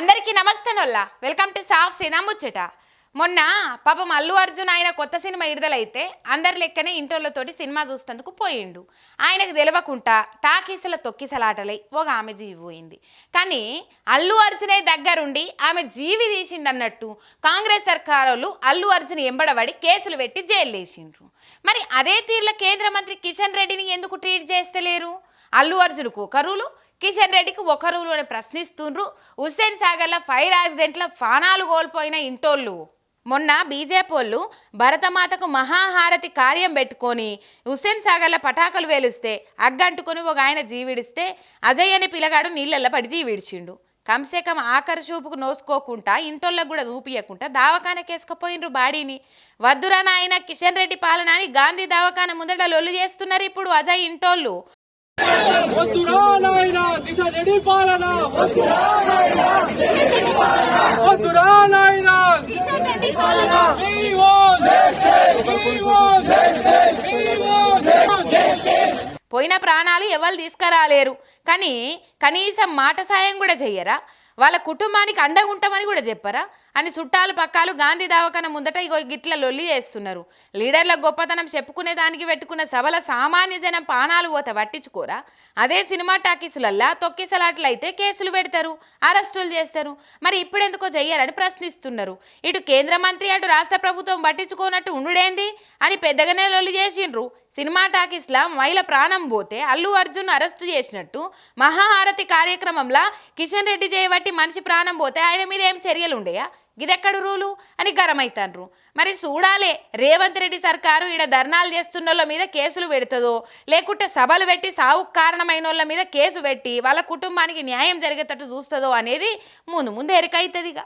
అందరికీ నమస్తే నొల్లా welcome to సాఫ్ సినా ముచ్చట. మొన్న పాపం అల్లు అర్జున్ ఆయన కొత్త సినిమా విడుదలైతే అందరి లెక్కనే ఇంటర్లతోటి సినిమా చూసేందుకు పోయిండు. ఆయనకు తెలియకుండా టాకీసల తొక్కిసలాటలై ఒక ఆమె జీవి పోయింది. కానీ అల్లు అర్జునే దగ్గరుండి ఆమె జీవి తీసిండన్నట్టు కాంగ్రెస్ సర్కారోళ్ళు అల్లు అర్జున్ ఎంబడబడి కేసులు పెట్టి జైలు వేసిండ్రు మరి అదే తీరులో కేంద్ర మంత్రి కిషన్ రెడ్డిని ఎందుకు ట్రీట్ చేస్తలేరు? అల్లు అర్జున్కు ఒక కిషన్ రెడ్డికి ఒక అని ప్రశ్నిస్తుండ్రు. హుస్సేన్ సాగర్లో ఫైర్ యాక్సిడెంట్ల ఫానాలు కోల్పోయిన ఇంటోళ్ళు. మొన్న బీజేపీ వాళ్ళు భరతమాతకు మహాహారతి కార్యం పెట్టుకొని హుస్సేన్ సాగర్లో పటాకులు వేలుస్తే అగ్గంటుకొని ఒక ఆయన జీవిడిస్తే అజయ్ అనే పిల్లగాడు నీళ్ళల్లో పడి జీవిడిచిండు. కంసే కం ఆఖరి చూపుకు నోసుకోకుండా ఇంటోళ్ళకు కూడా చూపియకుండా దావకానకేసుకపోయినరు బాడీని. వద్దురా నాయన కిషన్ రెడ్డి పాలన అని గాంధీ దవాఖాన ముందట లొల్లు చేస్తున్నారు ఇప్పుడు అజయ్ ఇంటోళ్ళు. వద్దురా పాలన వద్దురా వద్దురా పాలన పోయిన ప్రాణాలు ఎవరు తీసుకురాలేరు. కానీ కనీసం మాట సాయం కూడా చెయ్యరా? వాళ్ళ కుటుంబానికి అండగా ఉంటామని కూడా చెప్పరా? అని చుట్టాలు పక్కాలు గాంధీ దవాఖాన ముందట ఇగో గిట్ల లొల్లి చేస్తున్నారు. లీడర్ల గొప్పతనం చెప్పుకునే దానికి పెట్టుకున్న సభల సామాన్య జనం పానాలు పోత పట్టించుకోరా? అదే సినిమా టాకీసులల్లా తొక్కిసలాట్లయితే కేసులు పెడతారు అరెస్టులు చేస్తారు. మరి ఇప్పుడెందుకో చెయ్యారని ప్రశ్నిస్తున్నారు. ఇటు కేంద్ర మంత్రి అటు రాష్ట్ర ప్రభుత్వం పట్టించుకోనట్టు ఉండుడేంది? అని పెద్దగానే లొల్లి చేసిండ్రు. సినిమా టాకీస్లా మహిళ ప్రాణం పోతే అల్లు అర్జున్ అరెస్టు చేసినట్టు మహాహారతి కార్యక్రమంలో కిషన్ రెడ్డి చేయబట్టి మనిషి ప్రాణం పోతే ఆయన మీద ఏం చర్యలు ఉండేయా? గిదెక్కడు రూలు? అని గరమైతాన్రు. మరి చూడాలే రేవంత్ రెడ్డి సర్కారు ఈడ ధర్నాలు చేస్తున్నోళ్ళ మీద కేసులు పెడుతుందో? లేకుంటే సభలు పెట్టి సావుకు కారణమైన వాళ్ళ మీద కేసు పెట్టి వాళ్ళ కుటుంబానికి న్యాయం జరిగేటట్టు చూస్తుందో అనేది ముందు ముందు ఎరికైతుందిగా.